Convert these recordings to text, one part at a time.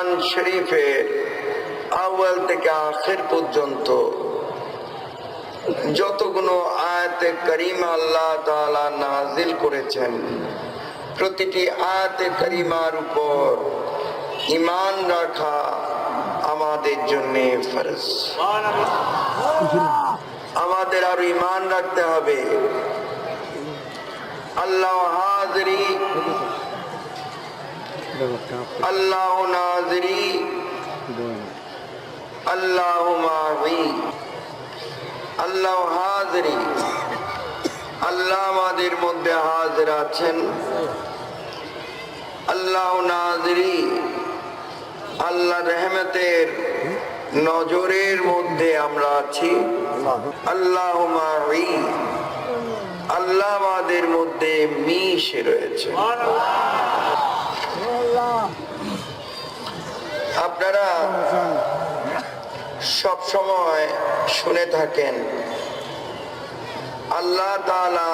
কোরআন শরীফের আউয়াল থেকে আখের পর্যন্ত যতগুলো আয়াতে করিমা আল্লাহ তাআলা নাজিল করেছেন, প্রতিটি আয়াতে করিমার উপর ইমান রাখা আমাদের জন্য আমাদের আরও ইমান রাখতে হবে। আল্লাহ হাজরি আল্লাহ নাজরি। আল্লাহ মাহি আল্লাহ হাজরি। আল্লাহ আমাদের মধ্যে হাজির আছেন। আল্লাহ নাজরি। আল্লাহ রহমতের নজরের মধ্যে আমরা আছি। আল্লাহ আল্লাহ আমাদের মধ্যে মিশে রয়েছে। আপনারা সব সময় শুনে থাকেন। আল্লাহ তাআলা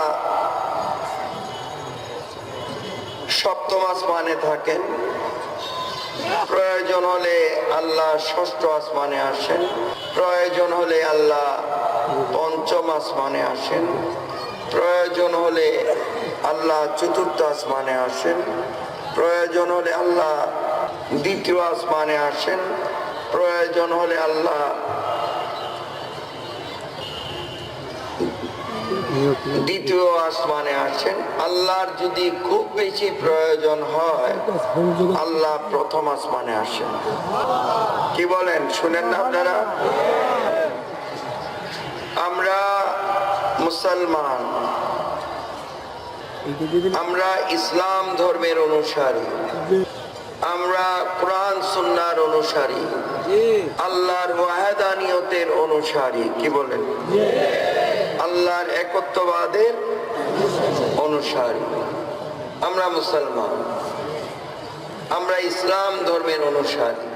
সপ্তম আসমানে থাকেন। প্রয়োজন হলে আল্লাহ ষষ্ঠ আসমানে আসেন। প্রয়োজন হলে আল্লাহ পঞ্চম আসমানে আসেন। প্রয়োজন হলে আল্লাহ চতুর্থ আসমানে আসেন। প্রয়োজন হলে আল্লাহ দ্বিতীয় আসমানে আসেন। প্রয়োজন হলে আল্লাহ দ্বিতীয় আসমানে আসেন। আল্লাহর যদি খুব বেশি প্রয়োজন হয়, আল্লাহ প্রথম আসমানে আসেন। কি বলেন, শুনেন না আপনারা? আমরা মুসলমান। আমরা ইসলাম ধর্মের অনুসারী। আমরা কোরআন সুন্নার অনুসারী। আল্লাহর ওয়াহেদানিয়তের অনুসারী কি বলেন? আল্লাহর একত্ববাদের অনুসারী। আমরা মুসলমান। আমরা ইসলাম ধর্মের অনুসারী।